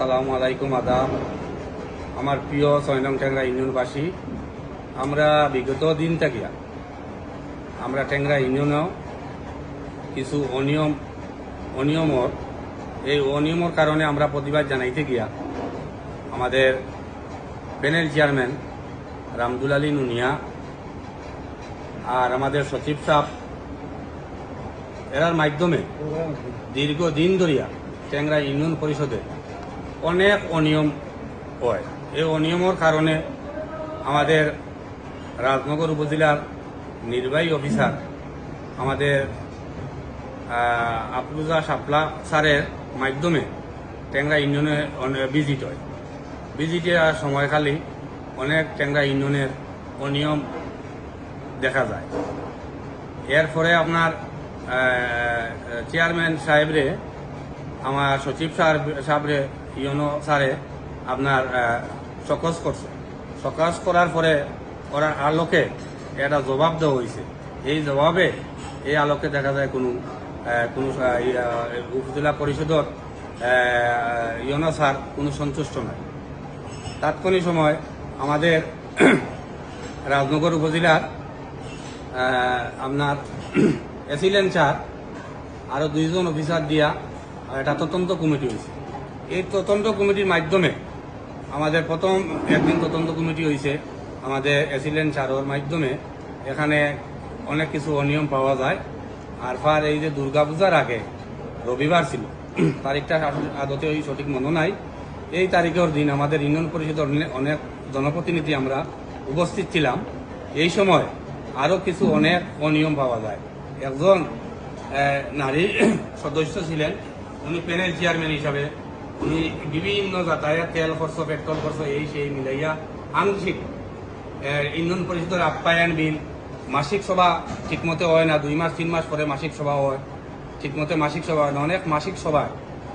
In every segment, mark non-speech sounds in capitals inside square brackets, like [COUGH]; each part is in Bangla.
সালামু আলাইকুম আদাব আমার প্রিয় ছয় নং ট্যাংরা ইউনিয়নবাসী, আমরা বিগত দিন থেকে আমরা ট্যাংরা ইউনিয়নেও কিছু অনিয়ম, অনিয়মর, এই অনিয়মর কারণে আমরা প্রতিবাদ জানাইতে গিয়া আমাদের প্যানেল চেয়ারম্যান রামদুল আলী নুনিয়া আর আমাদের সচিব সাহ এরার মাধ্যমে দীর্ঘদিন ধরিয়া ট্যাংরা ইউনিয়ন পরিষদে অনেক অনিয়ম হয়। এই অনিয়মের কারণে আমাদের রাজনগর উপজেলার নির্বাহী অফিসার আমাদের আফরুজা সাপলা স্যারের মাধ্যমে ট্যাংরা ইউনিয়নে ভিজিট হয়। ভিজিটে সময়কালে অনেক ট্যাংরা ইউনিয়নের অনিয়ম দেখা যায়। এর পরে আপনার চেয়ারম্যান সাহেবরে, আমার সচিব সাহেবরে ইউনো স্যারে আপনার সকস করছে। সকস করার পরে ওরা আলোকে এটা জবাব দেওয়া হয়েছে। এই জবাবে এই আলোকে দেখা যায় কোনো কোনো উপজেলা পরিষদর ইউনো স্যার কোনো সন্তুষ্ট নয় তাৎক্ষণিক সময় আমাদের [CLEARS THROAT] রাজনগর উপজেলার আপনার [CLEARS THROAT] এসিলেন স্যার, আরও দুইজন অফিসার দিয়া একটা তদন্ত কমিটি হয়েছে। এই তদন্ত কমিটির মাধ্যমে আমাদের প্রথম একদিন তদন্ত কমিটি হয়েছে আমাদের অ্যাসিডেন্ট স্যারের মাধ্যমে। এখানে অনেক কিছু অনিয়ম পাওয়া যায়। আর ফার এই যে দুর্গাপূজার আগে রবিবার ছিল, তারিখটা আদতে ওই সঠিক মনে নাই। এই তারিখের দিন আমাদের ইউনিয়ন পরিষদের অনেক জনপ্রতিনিধি আমরা উপস্থিত ছিলাম। এই সময় আরও কিছু অনেক অনিয়ম পাওয়া যায়। একজন নারী সদস্য ছিলেন, উনি প্যানেল চেয়ারম্যান হিসাবে বিভিন্ন যাতায়াত, তেল খরচ, পেট্রোল খরচ, এই সেই মিলাইয়া আংশিক ইন্ধন পরিষদের আপ্যায়ন বিল, মাসিক সভা ঠিকমতে হয় না, দুই মাস, তিন মাস পরে মাসিক সভা হয়। ঠিকমতো মাসিক সভা হয় না, অনেক মাসিক সভায়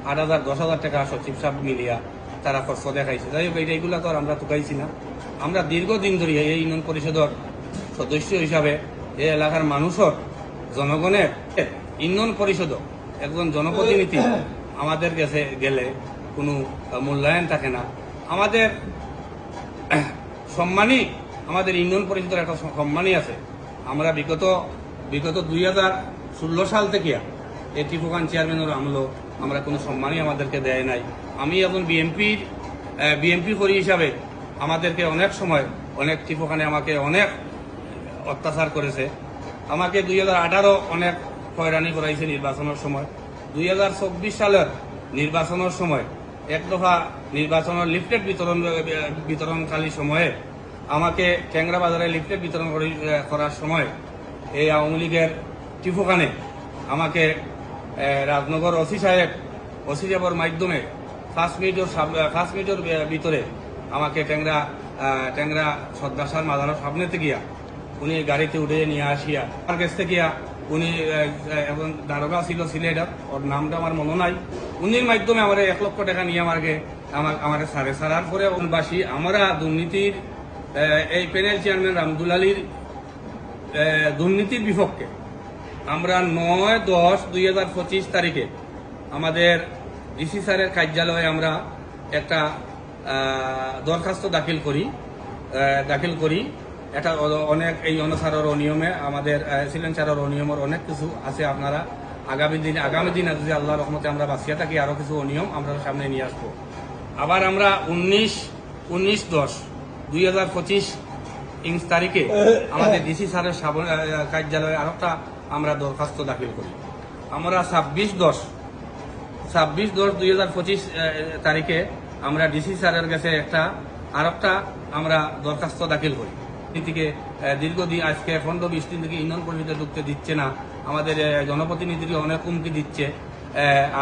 আট হাজার, দশ হাজার টাকা সচিব সাহেব মিলিয়া তারা খরচ দেখাইছে। যাই হোক এইগুলা তো আর আমরা টুকাইছি না। আমরা দীর্ঘদিন ধরে এই ইউনিয়ন পরিষদের সদস্য হিসাবে এই এলাকার মানুষের, জনগণের ইউনিয়ন পরিষদ একজন জনপ্রতিনিধি আমাদের কাছে গেলে কোনো মূল্যায়ন থাকে না। আমাদের সম্মানই, আমাদের ইউনিয়ন পরিষদের একটা সম্মানই আছে। আমরা বিগত বিগত দুই হাজার ষোলো সাল থেকে এই টিপুকান চেয়ারম্যানের আমলো। আমরা কোনো সম্মানই আমাদেরকে দেয় নাই। আমি এখন বিএমপির বিএমপি করি হিসাবে আমাদেরকে অনেক সময় অনেক টিপুকানে আমাকে অনেক অত্যাচার করেছে। আমাকে দুই হাজার আঠারো অনেক হয়রানি করাইছে নির্বাচনের সময়। দুই হাজার চব্বিশ সালের নির্বাচনের সময় এক দফা নির্বাচনের লিফলেট বিতরণ বিতরণকালী সময়ে আমাকে ট্যাংরা বাজারে লিফলেট বিতরণ করি- করার সময় এই আওয়ামী লীগের টিফুখানে আমাকে রাজনগর ওসি সাহেব, ওসি সাহেবের মাধ্যমে ফার্স্ট মিনিটের ফার্স্ট মিনিটের ভিতরে আমাকে ট্যাংরা ট্যাংরা সদ্দাসার মাদারের সামনেতে গিয়া উনি গাড়িতে উঠে নিয়ে আসিয়া আমার কাছ থেকে উনি এবং দারোগা ছিল সিলেটার ওর নামটা আমার মনে নাই। উনির মাধ্যমে আমার এক লক্ষ টাকা নিয়ে আমাকে আমার আমার সাড়ে সারার পরে বাসী আমরা দুর্নীতির এই প্যানেল চেয়ারম্যান রামদুল আলীর দুর্নীতির বিপক্ষে। আমরা নয় দশ দুই হাজার পঁচিশ তারিখে আমাদের ডিসি স্যারের কার্যালয়ে আমরা একটা দরখাস্ত দাখিল করি দাখিল করি। এটা অনেক এই অনুসারের অনিয়মে, আমাদের সিলেন্সারের অনিয়মের অনেক কিছু আছে আপনারা। আগামী দিন আগামী দিনে যদি আল্লাহ রহমতে আমরা বাঁচিয়ে থাকি, আরও কিছু অনিয়ম আমরা সামনে নিয়ে আসব। আবার আমরা উনিশ উনিশ দশ, দুই হাজার পঁচিশ ইংস তারিখে আমাদের ডিসি স্যারের কার্যালয়ে আরেকটা আমরা দরখাস্ত দাখিল করি। আমরা ছাব্বিশ দশ ছাব্বিশ দশ দুই হাজার পঁচিশ তারিখে আমরা ডিসি স্যারের কাছে একটা, আরেকটা আমরা দরখাস্ত দাখিল করি। থেকে দীর্ঘদিন আজকে পনেরো বিশ দিন থেকে ইন্ধন পরিষদে ঢুকতে দিচ্ছে না। আমাদের জনপ্রতিনিধিকে অনেক হুমকি দিচ্ছে।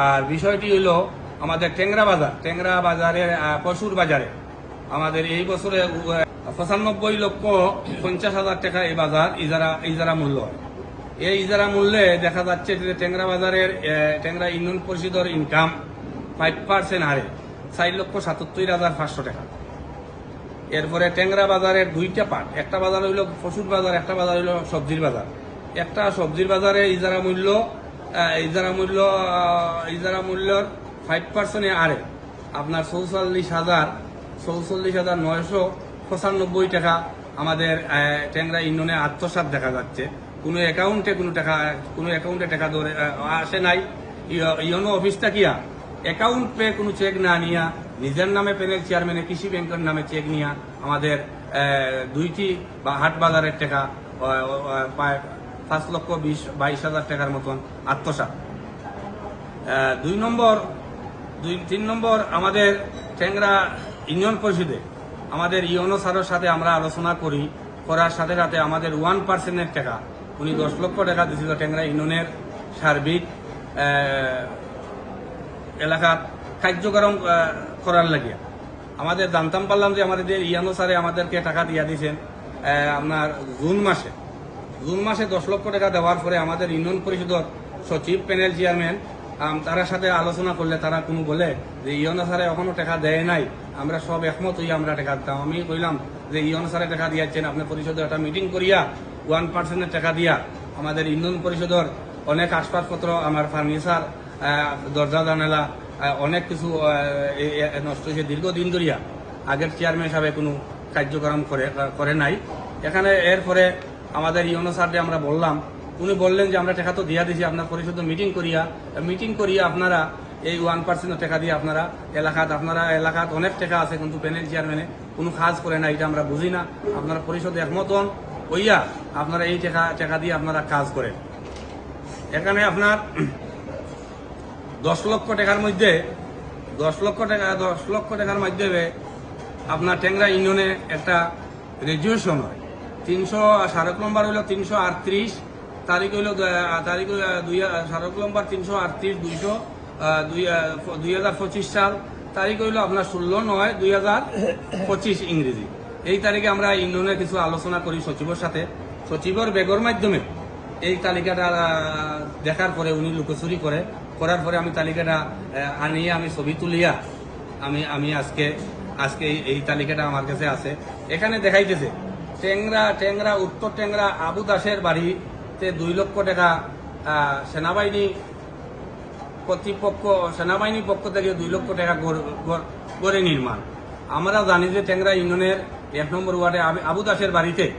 আর বিষয়টি হলো আমাদের টেংরা বাজার। টেংরা বাজারের পশুর বাজারে। আমাদের এই বছরে পঁচানব্বই লক্ষ পঞ্চাশ হাজার টাকা এই বাজার ইজারা ইজারা মূল্য। এই ইজারা মূল্যে দেখা যাচ্ছে যে টেংরা বাজারের টেংরা ইউনিয়ন পরিষদের ইনকাম ফাইভ পার্সেন্ট হারে। চার লক্ষ সাতাত্তর হাজার পাঁচশো টাকা। এরপরে টেংরা বাজারের দুইটা পার্ট একটা বাজার হইল পশুর বাজার, একটা বাজার হইল সবজির বাজার। একটা সবজির বাজারে ইজারা মূল্য ইজারা মূল্য ইজারা মূল্যর ফাইভ পার্সেন্টে আরে। আপনার চৌচল্লিশ হাজার চৌচল্লিশ হাজার নয়শো পঁচানব্বই টাকা আমাদের ট্যাংরা ইউনিয়নে আত্মসাৎ দেখা যাচ্ছে। কোনো অ্যাকাউন্টে কোনো টাকা, কোনো অ্যাকাউন্টে টাকা ধরে আসে নাই। ইয়- ইয়নো অফিসটা কিয়া অ্যাকাউন্ট পে কোনো চেক না নিয়া নিজের নামে প্যানেল চেয়ারম্যানে কৃষি ব্যাংকের নামে চেক নিয়া আমাদের দুইটি বা হাট বাজারের টাকা পাঁচ লক্ষ বিশ বাইশ হাজার টাকার মতন আত্মসাৎ। আহ, দুই নম্বর দুই তিন নম্বর আমাদের ট্যাংরা ইউনিয়ন পরিষদে আমাদের ইউনো স্যারের সাথে আমরা আলোচনা করি করার সাথে সাথে আমাদের ওয়ান পার্সেন্টের টাকা উনি দশ লক্ষ টাকা দিয়েছিল ট্যাংরা ইউনিয়নের সার্বিক এলাকার কার্যক্রম করার লাগিয়া আমাদের জানতাম পারলাম যে আমাদের যে ইয়ানো স্যারে আমাদেরকে টাকা দিয়া দিয়েছেন আপনার জুন মাসে। জুন মাসে দশ লক্ষ টাকা দেওয়ার পরে আমাদের ইউনিয়ন পরিষদের সচিব, প্যানেল চেয়ারম্যান তার সাথে আলোচনা করলে তারা কোনো বলে যে ইয়নো স্যারে এখনও টাকা দেয় নাই, আমরা সব একমত হইয়া আমরা টাকা দিতাম। আমি কইলাম যে ইয়নো স্যারে টাকা দিয়েছেন, আপনি পরিষদে একটা মিটিং করিয়া ওয়ান পার্সেন্টের টাকা দিয়া। আমাদের ইউনিয়ন পরিষদের অনেক আসবাবপত্র, আমার ফার্নিচার দরজা জানালা অনেক কিছু নষ্ট হয়েছে। দীর্ঘদিন ধরিয়া আগের চেয়ারম্যান সাহেব কোনো কার্যক্রম করে করে নাই। এখানে এরপরে আমাদের ইউনো স্যারকে আমরা বললাম, উনি বললেন যে, আমরা টাকা তো দিয়া দিছি, আপনার পরিষদ মিটিং করিয়া মিটিং করিয়া আপনারা এই ওয়ান পার্সেন্ট টাকা দিয়ে আপনারা এলাকাত আপনারা এলাকাত অনেক টাকা আছে, কিন্তু প্যানেল চেয়ারম্যানে কোনো কাজ করে না এটা আমরা বুঝি না। আপনারা পরিষদে একমত হন, হইয়া আপনারা এই টাকা টাকা দিয়ে আপনারা কাজ করেন। এখানে আপনার দশ লক্ষ টাকার মধ্যে, দশ লক্ষ টাকা, দশ লক্ষ টাকার মাধ্যমে আপনার ট্যাংরা ইউনিয়নে একটা রেজুয়েশন হয়। তিনশো স্মারক নম্বর হইল তিনশো আটত্রিশ, তারিখ হইল তারিখ দুই, স্মারক নম্বর তিনশো আটত্রিশ, দুইশো দুই দুই হাজার পঁচিশ সাল, তারিখ হইল আপনার ষোলো নয়, দুই হাজার পঁচিশ ইংরেজি। এই তারিখে আমরা ইউনিয়নে কিছু আলোচনা করি সচিবের সাথে। সচিবের বেগর মাধ্যমে এই তালিকাটা দেখার পরে উনি লুকোচুরি করে। করার পরে আমি তালিকাটা আনিয়ে আমি ছবি তুলিয়া আমি আমি আজকে আজকে এই- তালিকাটা আমার কাছে আছে। এখানে দেখাইতেছে, টেংরা টেংরা, উত্তর টেংরা, আবু দাসের বাড়িতে দুই লক্ষ টাকা সেনাবাহিনী কর্তৃপক্ষ সেনাবাহিনীর পক্ষ থেকে দুই লক্ষ টাকা গড়- নির্মাণ। আমরা জানি যে টেংরা ইউনিয়নের এক নম্বর ওয়ার্ডে আবু দাসের বাড়িতে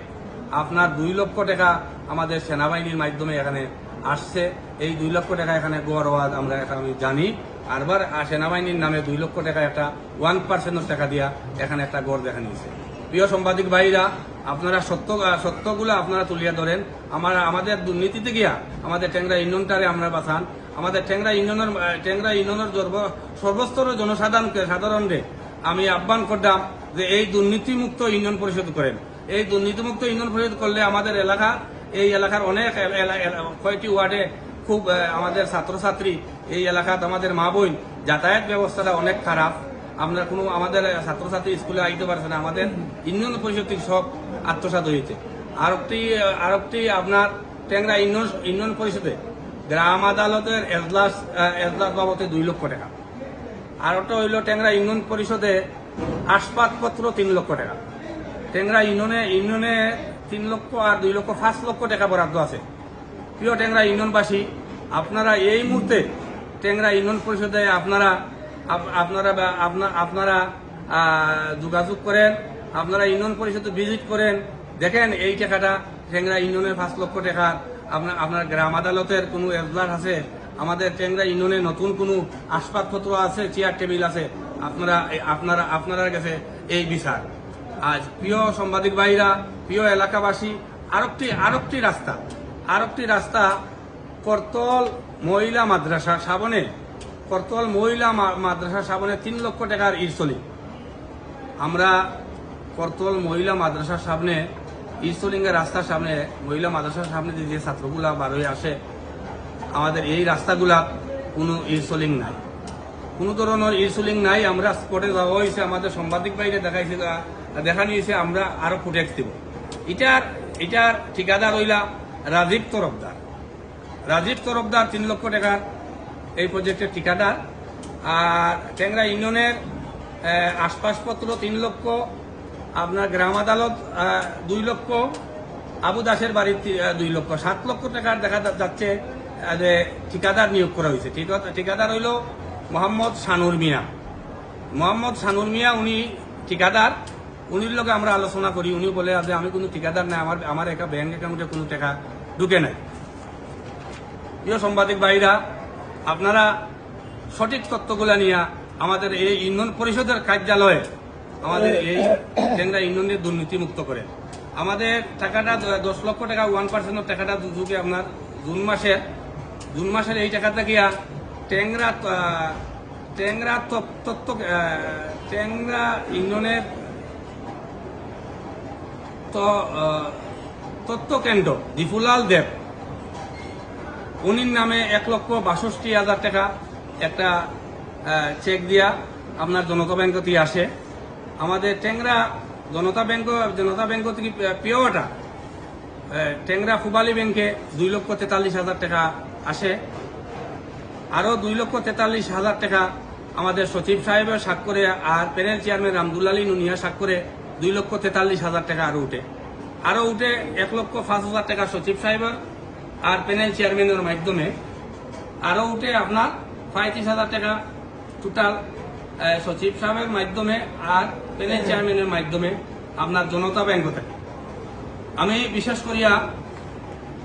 আপনার দুই লক্ষ টাকা আমাদের সেনাবাহিনীর মাধ্যমে এখানে আসছে। এই দুই লক্ষ টাকা এখানে গড় ওয়াদ আমরা এখন আমি জানি। আরবার সেনাবাহিনীর নামে দুই লক্ষ টাকা একটা ওয়ান পার্সেন্টের টাকা দিয়া এখানে একটা গড় দেখা নিয়েছে। প্রিয় সাংবাদিক ভাইরা, আপনারা সত্য সত্যগুলো আপনারা তুলিয়া ধরেন। আমার, আমাদের দুর্নীতিতে গিয়া আমাদের ট্যাংরা ইউনিয়নটারে আমরা বাঁচান। আমাদের ট্যাংরা ইউনিয়নের ট্যাংরা ইউনিয়নের সর্ব- সর্বস্তরের জনসাধারণকে সাধারণকে আমি আহ্বান করতাম যে এই দুর্নীতিমুক্ত ইউনিয়ন পরিষদ করেন। এই দুর্নীতিমুক্ত ইউনিয়ন পরিষদ করলে আমাদের এলাকা এই এলাকার অনেক কয়েকটি ওয়ার্ডে খুব আমাদের ছাত্রছাত্রী এই এলাকাত আমাদের মা বোন যাতায়াত ব্যবস্থাটা অনেক খারাপ। আমরা কোনো আমাদের ছাত্রছাত্রী স্কুলে আইতে পারছে না। আমাদের ইউনিয়ন পরিষদ থেকে সব আত্মসাত হয়েছে। আরেকটি আরেকটি আপনার ট্যাংরা ইউনিয়ন ইউনিয়ন পরিষদে গ্রাম আদালতের এজলাস এজলাস বাবদে দুই লক্ষ টাকা। আর হইল ট্যাংরা ইউনিয়ন পরিষদে আসবাবপত্র তিন লক্ষ টাকা। ট্যাংরা ইউনিয়নে ইউনিয়নে তিন লক্ষ আর দুই লক্ষ পাঁচ লক্ষ টাকা বরাদ্দ আছে। প্রিয় ট্যাংরা ইউনিয়নবাসী, আপনারা এই মুহূর্তে ট্যাংরা ইউনিয়ন পরিষদে আপনারা আপনারা আপনারা যোগাযোগ করেন, আপনারা ইউনিয়ন পরিষদে ভিজিট করেন, দেখেন এই টাকাটা ট্যাংরা ইউনিয়নের পাঁচ লক্ষ টাকা। আপনার আপনার গ্রাম আদালতের কোনো এজলাস আছে? আমাদের ট্যাংরা ইউনিয়নে নতুন কোনো আসবাবপত্র আছে, চেয়ার টেবিল আছে? আপনারা আপনারা আপনারা কাছে এই বিচার। আজ প্রিয় সাংবাদিক ভাইরা, প্রিয় এলাকাবাসী, আরেকটি আরেকটি রাস্তা আরেকটি রাস্তা করতল মহিলা মাদ্রাসা সাবনে, করতল মহিলা মাদ্রাসা সাবনে তিন লক্ষ টাকার ইরসলি আমরা করতল মহিলা মাদ্রাসার সামনে ইরসলিঙ্গের রাস্তার সামনে, মহিলা মাদ্রাসার সামনে যে ছাত্রগুলা বার হয়ে আসে, আমাদের এই রাস্তাগুলা কোনো ইরসলিং নাই। কোনো ধরনের ইরসুলিং নাই। আমরা স্পটে যাওয়া হয়েছে আমাদের সাংবাদিক বাইরে দেখাইছে দেখা নিয়েছে আমরা আরও ফুটেক্স দিব। এটার এটার ঠিকাদার হইলা রাজীব তরফদার। রাজীব তরফদার তিন লক্ষ টাকার এই প্রজেক্টের ঠিকাদার। আর ট্যাংরা ইউনিয়নের আশপাশপত্র তিন লক্ষ, আপনার গ্রাম আদালত দুই লক্ষ, আবু দাসের বাড়ির দুই লক্ষ, সাত লক্ষ টাকার দেখা যাচ্ছে যে ঠিকাদার নিয়োগ করা হয়েছে। ঠিকাদার হইল মোহাম্মদ শানুর মিয়া। মোহাম্মদ সানুর মিয়া, উনি ঠিকাদার। উনির লগে আমরা আলোচনা করি উনি বলে যে আমি কোনো ঠিকাদার নাই, আমার আমার একটা ব্যাংক অ্যাকাউন্টে কোনো টাকা ঢুকে নাই। প্রিয় সাংবাদিক ভাইরা, আপনারা সঠিক তথ্যগুলা নিয়ে আমাদের এই ইন্ধন পরিষদের কার্যালয়ে আমাদের এই ট্যাংরা ইউনিয়নের দুর্নীতি মুক্ত করে। আমাদের টাকাটা দশ লক্ষ টাকা ওয়ান পার্সেন্টের টাকাটা দুজুকে আপনার জুন মাসের জুন মাসের এই টাকাটা গিয়া ট্যাংরা ট্যাংরা তত্ত্ব ট্যাংরা ইউনিয়নের তো আহ, তত্ত্ব কেন্দ্র দিফুলাল দেব। উনির নামে এক লক্ষ বাষট্টি হাজার টাকা একটা চেক দিয়া আপনার জনতা ব্যাংক থেকে আসে। আমাদের টেংরা জনতা ব্যাংক জনতা ব্যাংক থেকে পিওটা টেংরা ফুবালি ব্যাংকে দুই লক্ষ তেতাল্লিশ হাজার টাকা আসে। আরও দুই লক্ষ তেতাল্লিশ হাজার টাকা আমাদের সচিব সাহেবের স্বাক্ষরে আর প্যানেল চেয়ারম্যান রামদুল আলী নুনিয়া স্বাক্ষরে দুই লক্ষ তেতাল্লিশ হাজার টাকা আরও উঠে। আরও উঠে এক লক্ষ পাঁচ হাজার টাকা সচিব সাহেবের আর প্যানেল চেয়ারম্যানের মাধ্যমে। আরও উঠে আপনার পঁয়ত্রিশ হাজার টাকা টোটাল সচিব সাহেবের মাধ্যমে আর প্যানেল চেয়ারম্যানের মাধ্যমে আপনার জনতা ব্যাংক থেকে আমি বিশেষ করিয়া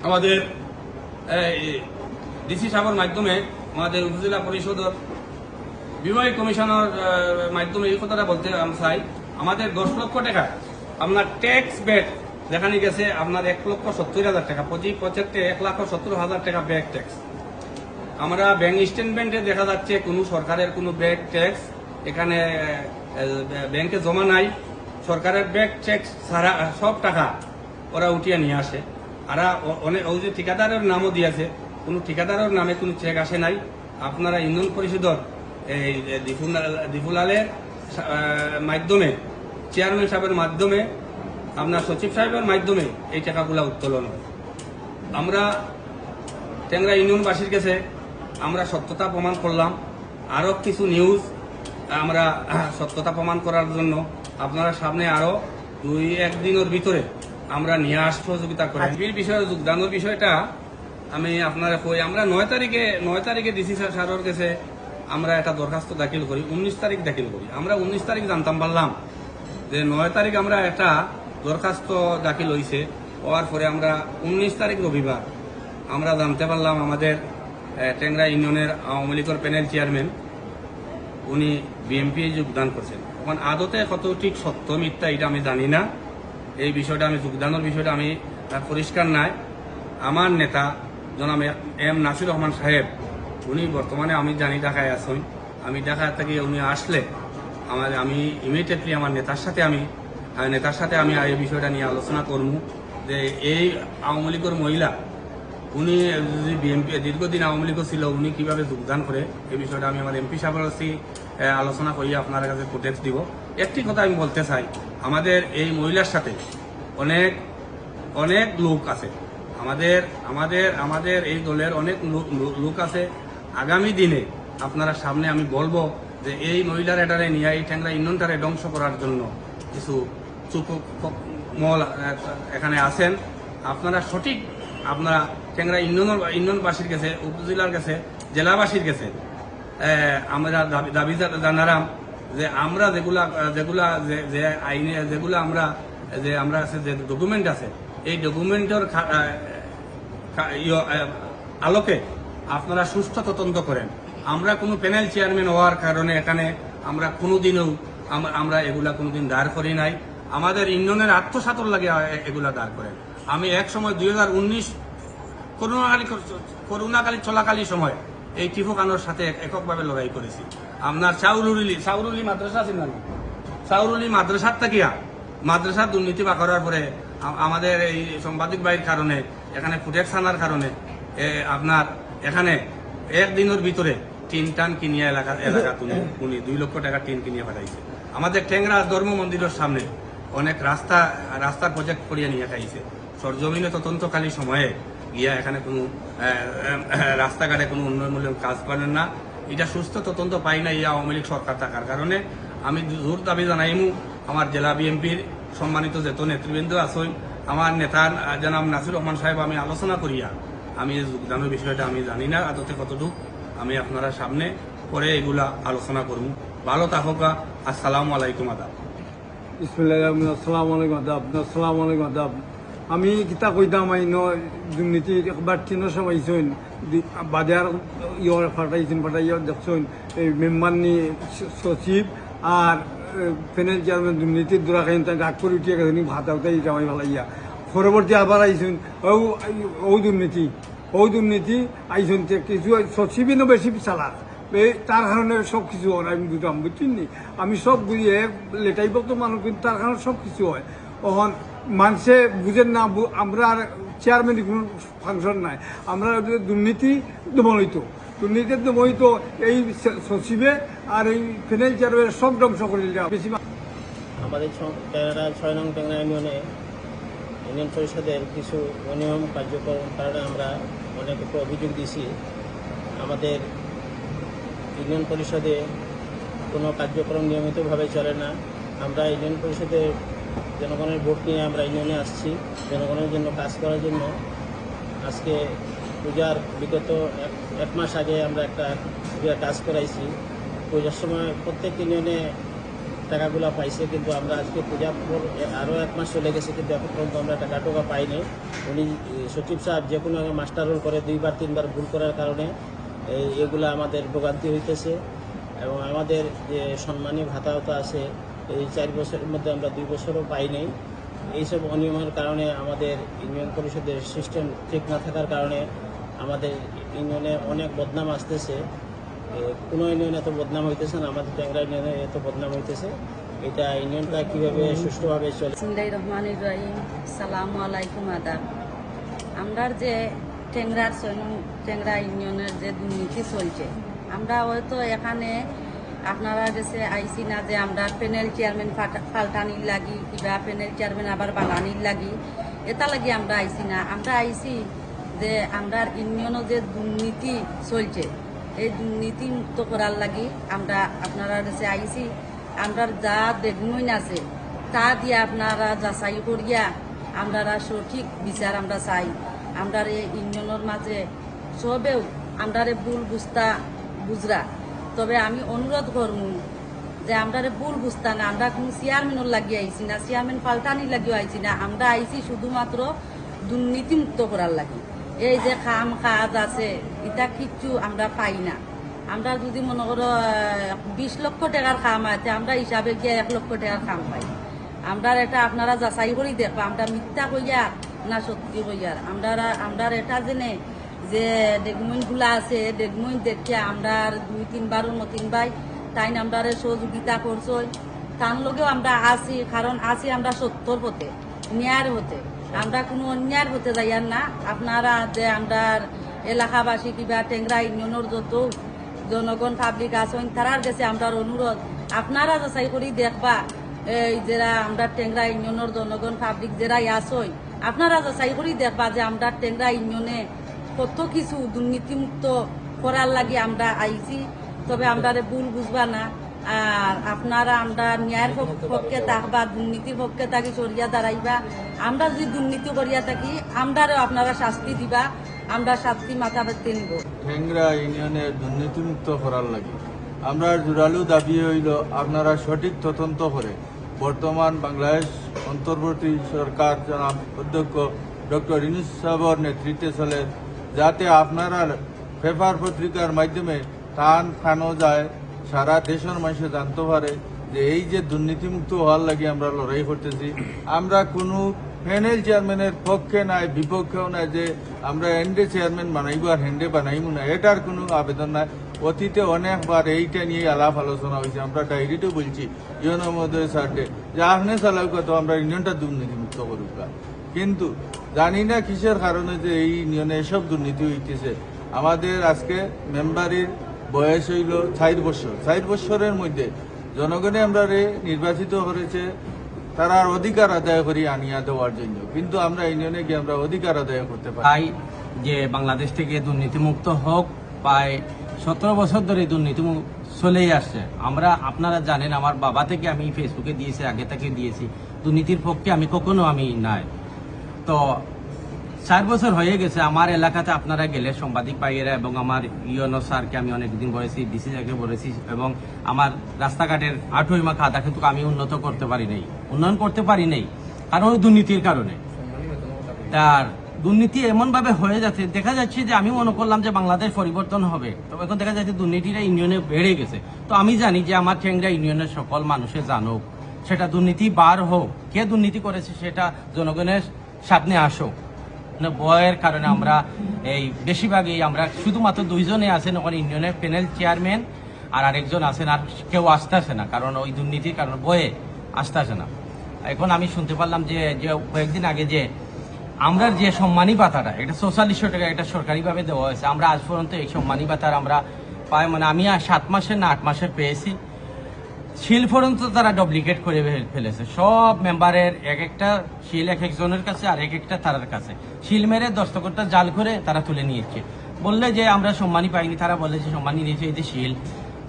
আমাদের ডিসি সাহেবের মাধ্যমে আমাদের উপজেলা পরিষদের বিবাহী কমিশনের মাধ্যমে এই কথাটা বলতে আমি চাই। আমাদের দশ লক্ষ টাকা, আপনার ট্যাক্স বেড দেখানি গেছে আপনার এক লক্ষ সত্তর হাজার টাকা প্রতি প্রজেক্টে এক লক্ষ সত্তর হাজার টাকা ব্যাগ ট্যাক্স আমরা ব্যাংক স্টেটমেন্টে দেখা যাচ্ছে কোনো সরকারের কোনো ব্যাগ ট্যাক্স এখানে ব্যাংকে জমা নাই। সরকারের ব্যাগ ট্যাক্স ছাড়া সব টাকা ওরা উঠিয়ে নিয়ে আসে। আর অনেক ওই যে ঠিকাদারের নামও দিয়েছে, কোনো ঠিকাদারের নামে কোনো চেক আসে নাই। আপনারা ইউনিয়ন পরিষদর এই দিফুল- দিফুলালের মাধ্যমে চেয়ারম্যান সাহেবের মাধ্যমে, আপনার সচিব সাহেবের মাধ্যমে এই টাকাগুলা উত্তোলন হয়। আমরা ট্যাংরা ইউনিয়নবাসীর কাছে আমরা সত্যতা প্রমাণ করলাম। আরও কিছু নিউজ আমরা সত্যতা প্রমাণ করার জন্য আপনারা সামনে আরও দুই একদিনের ভিতরে আমরা নিয়ে আস সহযোগিতা করি। বিষয়ে, যোগদানের বিষয়টা আমি আপনারা কই, আমরা নয় তারিখে নয় তারিখে ডিসি স্যারের কাছে আমরা একটা দরখাস্ত দাখিল করি, উনিশ তারিখ দাখিল করি। আমরা উনিশ তারিখ জানতাম পারলাম যে নয় তারিখ আমরা একটা দরখাস্ত দাখিল হয়েছে হওয়ার পরে আমরা উনিশ তারিখ রবিবার আমরা জানতে পারলাম আমাদের টেংরা ইউনিয়নের আওয়ামী লীগের প্যানেল চেয়ারম্যান, উনি বিএমপি যোগদান করছেন। এখন আদতে কত ঠিক সত্য মিথ্যা এটা আমি জানি না। এই বিষয়টা আমি, যোগদানের বিষয়টা আমি পরিষ্কার নাই। আমার নেতা জনাব এম নাসির রহমান সাহেব, উনি বর্তমানে আমি জানি ঢাকায় আছেন। আমি ঢাকা থেকে উনি আসলে আমার, আমি ইমিডিয়েটলি আমার নেতার সাথে আমি নেতার সাথে আমি এই বিষয়টা নিয়ে আলোচনা করব যে এই আওয়ামী লীগের মহিলা, উনি যদি বিএনপি দীর্ঘদিন আওয়ামী লীগও ছিল, উনি কীভাবে যোগদান করে, এই বিষয়টা আমি আমার এমপি সাহেবের আলোচনা করি আপনার কাছে ফুটেজ দিব। একটি কথা আমি বলতে চাই, আমাদের এই মহিলার সাথে অনেক অনেক লোক আছে। আমাদের আমাদের আমাদের এই দলের অনেক লোক- লোক আছে। আগামী দিনে আপনারা সামনে আমি বলব যে এই মহিলার এটারে নিয়ে এই ট্যাংরা ইউনিয়নটারে ধ্বংস করার জন্য কিছু চুপ মল এখানে আছেন। আপনারা সঠিক আপনারা ট্যাংরা ইউনিয়নের ইন্ধনবাসীর কাছে উপজেলার কাছে জেলাবাসীর কাছে আমরা দাবি- জানারাম যে আমরা যেগুলা যেগুলা যে- আইনে যেগুলা আমরা যে আমরা আছে যে ডকুমেন্ট আছে এই ডকুমেন্টের ইয়, আলোকে আপনারা সুস্থ তদন্ত করেন। আমরা কোনো প্যানেল চেয়ারম্যান হওয়ার কারণে এখানে আমরা কোনোদিনও আমরা এগুলা কোনোদিন দাঁড় করি নাই। আমাদের ইউনিয়নের আত্মসাতর লাগে এগুলা দাঁড় করেন। আমি এক সময় দুই হাজার উনিশ করোনাকালী করোনাকালী সময় এই টিফু খানোর সাথে এককভাবে লড়াই করেছি। আপনার চাউরুলি চাউরুলি মাদ্রাসা আছে না চাউরুলি মাদ্রাসার থাকিয়া মাদ্রাসার দুর্নীতি বা করার পরে আমাদের এই সাংবাদিক বাড়ির কারণে, এখানে ফুটেজ আনার কারণে আপনার এখানে একদিনের ভিতরে টিন টান কিনিয়া এলাকা এলাকা [LAUGHS] উনি দুই লক্ষ টাকা টিন কিনিয়ে পাঠাইছে। আমাদের টেংরা ধর্ম মন্দিরের সামনে অনেক রাস্তা রাস্তার প্রজেক্ট করিয়া নিয়ে খাইছে। সরজমিনে তদন্তকালী সময়ে গিয়া এখানে কোনো রাস্তাঘাটে কোনো উন্নয়নমূলক কাজ করেন না। এটা সুস্থ তদন্ত পাই না ইয়া আওয়ামী লীগ সরকার থাকার কারণে। আমি জোর দাবি জানাইমু আমার জেলা বিএনপির সম্মানিত যেত নেতৃবৃন্দ আছেন আমার নেতা জনাব নাসির রহমান সাহেব আমি আলোচনা করিয়া আমি যোগদানের বিষয়টা আমি জানি না আদতে কতটুকু আমি আপনারা সামনে পরে এগুলা আলোচনা করব। ভালো থাকুকা আসসালামু আলাইকুম আদাব। আলাইকুম আদাব। আসসালামু আলাইকুম আদাব। আমি কিতা কইতাম দুর্নীতি একবার তিন সময় বাজার ইয়র ফাটাইছেন, ফাটাইয়া দেখছেন, এই মেম্বার সচিব আর প্যানেল চেয়ারম্যান দুর্নীতির দূরা খাইন, তাই গাট করে উঠিয়ে গেছেন, ভাত আউতাই জামাই ভালাইয়া। পরবর্তী আবার আইছেন ও দুর্নীতি। ও দুর্নীতি আইছেন তে কিছু সচিবই না বেশি চালাক। তার কারণে সব কিছু হয়, আমি বুঝলাম, বুঝছেন নি? আমি সব বুঝিয়ে লেটাইব তো মানুষ, কিন্তু তার কারণে সব কিছু হয়। তখন মানুষে বুঝেন না আমরা আর চেয়ারম্যানের কোনো ফাংশন নাই। আমরা দুর্নীতি দমনিত দুর্নীতি দমনিত এই সচিবে আর এই ফিনান্স চেয়ারম্যান সব ধ্বংস করে বেশি আমাদের ছয় নং ট্যাংরা ইউনিয়নে ইউনিয়ন পরিষদের কিছু অনিয়ম কার্যক্রম কারণে আমরা অনেক একটু অভিযোগ দিছি, আমাদের ইউনিয়ন পরিষদে কোনো কার্যক্রম নিয়মিতভাবে চলে না। আমরা ইউনিয়ন পরিষদে জনগণের ভোট নিয়ে আমরা ইউনিয়নে আসছি, জনগণের জন্য কাজ করার জন্য। আজকে পূজার বিগত এক মাস আগে আমরা একটা কাজ করাইছি। পূজার সময় প্রত্যেক ইউনিয়নে টাকাগুলো পাইছে, কিন্তু আমরা আজকে পূজা আরও এক মাস চলে গেছে, কিন্তু এখন পর্যন্ত আমরা টাকা টোকা পাইনি। উনি সচিব সাহেব যে কোনো মাস্টার রোল করে, দুইবার, তিনবার ভুল করার কারণে এগুলো আমাদের ভোগান্তি হইতেছে। এবং আমাদের যে সম্মানী ভাতা ভাতা আছে, এই চার বছরের মধ্যে আমরা দুই বছরও পাইনি। এইসব অনিয়মের কারণে আমাদের ইউনিয়ন পরিষদের সিস্টেম ঠিক না থাকার কারণে আমাদের ইউনিয়নে অনেক বদনাম আসতেছে। এত বদনাম হইতেছে না, আমাদের ট্যাংরা ইউনিয়নে এত বদনাম হইতেছে। এটা ইউনিয়নটা সুষ্ঠুভাবে চলে? রহমান রহিম। সালামু আলাইকুম আমরার যে টেংরার সৈন্য টেংরা ইউনিয়নের যে দুর্নীতি চলছে, আমরা হয়তো এখানে আপনারা কাছে আইসি না যে আমরা প্যানেল চেয়ারম্যান পাল্টানির লাগি, কিবা প্যানেল চেয়ারম্যান আবার বানানির লাগি, এটা লাগি আমরা আইসি না। আমরা আইসি যে আমরা ইউনিয়নে যে দুর্নীতি চলছে এই দুর্নীতি মুক্ত করার লাগি আমরা আপনারা কাছে আইসি আমরা যা দেখমইন আছে, তা দিয়ে আপনারা যাচাই করিয়া আমরা সঠিক বিচার আমরা চাই। আমরা এই ইউনিয়নের মাঝে সবেও আমরা ভুল বুঝতা বুঝরা। তবে আমি অনুরোধ করমু যে আমরা ভুল বুঝতা না, আমরা কোনো চেয়ারম্যানের লাগিয়ে আইছি না চেয়ারম্যান পাল্টানি লাগিয়ে আইছি না, আমরা আইছি শুধুমাত্র দুর্নীতি মুক্ত করার লাগি। এই যে খাম কাজ আছে এটা কিচ্ছু আমরা পাই না। আমরা যদি মনে করো বিশ লক্ষ টাকার খাম আছে আমরা হিসাবে গিয়ে এক লক্ষ টাকার খাম পাই। আমরা এটা আপনারা যাচাই করি দেখবা, আমরা মিথ্যা কইয়া না সত্যি কইয়ার আমরা আমরা এটা জেনে যে ডেগমইনগুলা আছে, ডেগমইন দেখে আমরা দুই তিনবারের মতিন ভাই তাই আমরা সহযোগিতা করছ তার লগেও আমরা আছি, কারণ আছি আমরা সত্যর পথে, ন্যায়ের হতে আমরা কোনো অন্যায়ের হতে যাইয়ার না। আপনারা যে আমরা এলাকাবাসী কিবা টেংরা ইউনিয়নের যত জনগণ পাবলিক আছেন তারার কাছে আমরা অনুরোধ আপনারা যাচাই করি দেখবা, এই যারা আমরা টেংরা ইউনিয়নের জনগণ পাবলিক যারা আসই আপনারা যাচাই করি দেখবা যে আমরা টেংরা ইউনিয়নে কত কিছু দুর্নীতিমুক্ত করার লাগি আমরা আইছি। তবে আমরা ভুল বুঝবা না। আর আপনারা আমরা ন্যায়ের পক- পক্ষে থাকবা দুর্নীতির পক্ষে থাকি সরিয়া দাঁড়াইবা। আমরা যদি দুর্নীতি করিয়া থাকি আমরারও আপনারা শাস্তি দিবা। আমরা শাস্তি মাথা পেতে নিব। ঠেংরা ইউনিয়নে দুর্নীতিমুক্ত করার লাগে। আমরা জোরালো দাবি হইল, আপনারা সঠিক তদন্ত করে বর্তমান বাংলাদেশ অন্তর্বর্তী সরকার জনাব অধ্যক্ষ ডক্টর ইনুস সাহর নেতৃত্বে চলে, যাতে আপনারা পেপার পত্রিকার মাধ্যমে টান খানো যায়, সারা দেশের মানুষে জানতে পারে যে এই যে দুর্নীতিমুক্ত হওয়ার লাগে আমরা লড়াই করতেছি। আমরা কোনো প্যানেল চেয়ারম্যানের পক্ষে নাই, বিপক্ষেও নাই যে আমরা এন্ডে চেয়ারম্যান বানাইব আর হেন্ডে বানাইব না। এটার কোনো আবেদন নাই। অতীতে অনেকবার এইটা নিয়ে আলাপ আলোচনা হয়েছে। আমরা ডায়েরিতেও বলছি ইউনো মহোদয় স্যারডে যে আপনি চালাও কত, আমরা ইউনিয়নটা দুর্নীতিমুক্ত করুক কিন্তু জানি না কিসের কারণে যে এই ইউনিয়নে এসব দুর্নীতি হইতেছে। আমাদের আজকে মেম্বারের বয়স হইল চার বছর। চার বছরের মধ্যে জনগণে আমরা নির্বাচিত করেছে তারার অধিকার আদায় করি আনিয়া দেওয়ার জন্য। কিন্তু আমরা ইউনিয়নে গিয়ে আমরা অধিকার আদায় করতে পারি। যে বাংলাদেশ থেকে দুর্নীতিমুক্ত হোক, প্রায় সতেরো বছর ধরে দুর্নীতি চলেই আসছে। আমরা, আপনারা জানেন, আমার বাবা থেকে আমি ফেসবুকে দিয়েছি, আগে থেকে দিয়েছি। দুর্নীতির পক্ষে আমি কখনো আমি নাই। তো চার বছর হয়ে গেছে, আমার এলাকাতে আপনারা গেলে, সাংবাদিক ভাইয়েরা এবং আমার ইয়নো স্যারকে আমি অনেকদিন বলেছি ডিসি স্যারকে বলেছি, এবং আমার রাস্তাঘাটের আঠুইমা খাতা কিন্তু আমি উন্নত করতে পারি নাই, উন্নয়ন করতে পারি নাই, কারণ দুর্নীতির কারণে। তার দুর্নীতি এমন ভাবে হয়ে যাচ্ছে, দেখা যাচ্ছে যে আমি মনে করলাম যে বাংলাদেশ পরিবর্তন হবে তবে এখন দেখা যাচ্ছে দুর্নীতিটা ইউনিয়নে বেড়ে গেছে। তো আমি জানি যে আমার ঠেংরা ইউনিয়নের সকল মানুষে জানুক, সেটা দুর্নীতি বার হোক, কে দুর্নীতি করেছে সেটা জনগণের সামনে আসুক। না ভয়ের কারণে আমরা এই বেশিরভাগই আমরা শুধুমাত্র দুইজনে আছেন ওখানে ইউনিয়নের প্যানেল চেয়ারম্যান আর আরেকজন আছেন আর কেউ আসতেছে না, কারণ ওই দুর্নীতির কারণে বয়ে আসতেছে না। এখন আমি শুনতে পারলাম যে কয়েকদিন আগে যে আমরা যে সম্মানী ভাতাটা, এটা চৌচল্লিশশো টাকা এটা সরকারিভাবে দেওয়া হয়েছে, আমরা আজ পর্যন্ত এই সম্মানী ভাতার আমরা পাই মানে আমি সাত মাসের না আট মাসের পেয়েছি। শিল পর্যন্ত তারা ডুপ্লিকেট করে ফেল- ফেলেছে। সব মেম্বারের এক একটা শিল এক একজনের কাছে, আর এক একটা তারার কাছে। শিল মেরে দস্তকরটা জাল করে তারা তুলে নিয়েছে। বললে যে আমরা সম্মানী পাইনি, তারা বলে যে সম্মানী নিয়েছে এই যে শিল।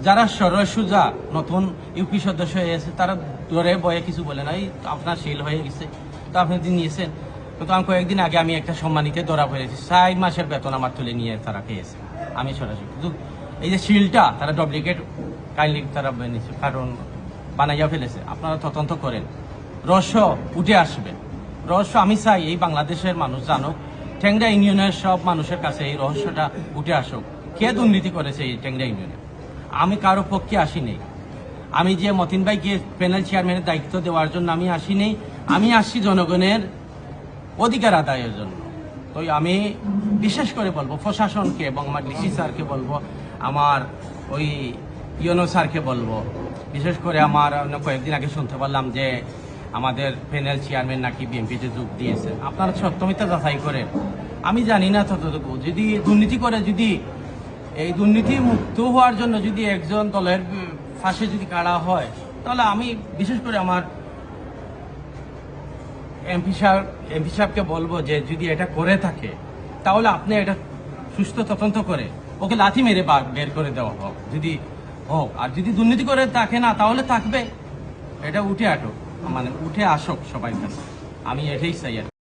যারা সরয় সুজা নতুন ইউপি সদস্য হয়েছে তারা ধরে বয়ে কিছু বলে না আপনার শিল হয়ে গেছে, তো আপনি নিয়েছেন কিন্তু আমি কয়েকদিন আগে আমি একটা সম্মানিতে ধরা পড়েছি। চার মাসের বেতন আমার তুলে নিয়ে তারা খেয়েছে। আমি সরাসরি কিন্তু এই যে শিলটা তারা ডুপ্লিকেট কাইন্ডলি তারা বানিয়েছে কারণ বানাইয়া ফেলেছে। আপনারা তদন্ত করেন। রহস্য উঠে আসবে। রহস্য আমি চাই, এই বাংলাদেশের মানুষ জানুক। টেংরা ইউনিয়নের সব মানুষের কাছে এই রহস্যটা উঠে আসুক। কে দুর্নীতি করেছে এই টেংরা ইউনিয়নে? আমি কারও পক্ষে আসিনি। আমি যে মতিন ভাইকে প্যানেল চেয়ারম্যানের দায়িত্ব দেওয়ার জন্য আমি আসিনি, আমি আসছি জনগণের অধিকার আদায়ের জন্য। তো আমি বিশেষ করে বলব প্রশাসনকে এবং আমার ডিসি স্যারকে বলব, আমার ওই ইউনো স্যারকে বলব। বিশেষ করে আমার কয়েকদিন আগে শুনতে পারলাম যে আমাদের প্যানেল চেয়ারম্যান নাকি বিএনপিতে যোগ দিয়েছেন। আপনারা সত্যমিতা যাচাই করেন। আমি জানি না ততটুকু। যদি দুর্নীতি করে, যদি এই দুর্নীতি মুক্ত হওয়ার জন্য যদি একজন দলের ফাঁসে যদি কাড়া হয়, তাহলে আমি বিশেষ করে আমার এমপি সাহেব এমপি সাহেবকে বলব যে যদি এটা করে থাকে, তাহলে আপনি এটা সুস্থ তদন্ত করে ওকে লাথি মেরে বের করে দেওয়া হোক। যদি হোক, আর যদি দুর্নীতি করে থাকে না, তাহলে থাকবে। এটা উঠে আটক মানে উঠে আসক সবাই আমি এটাই চাই আর।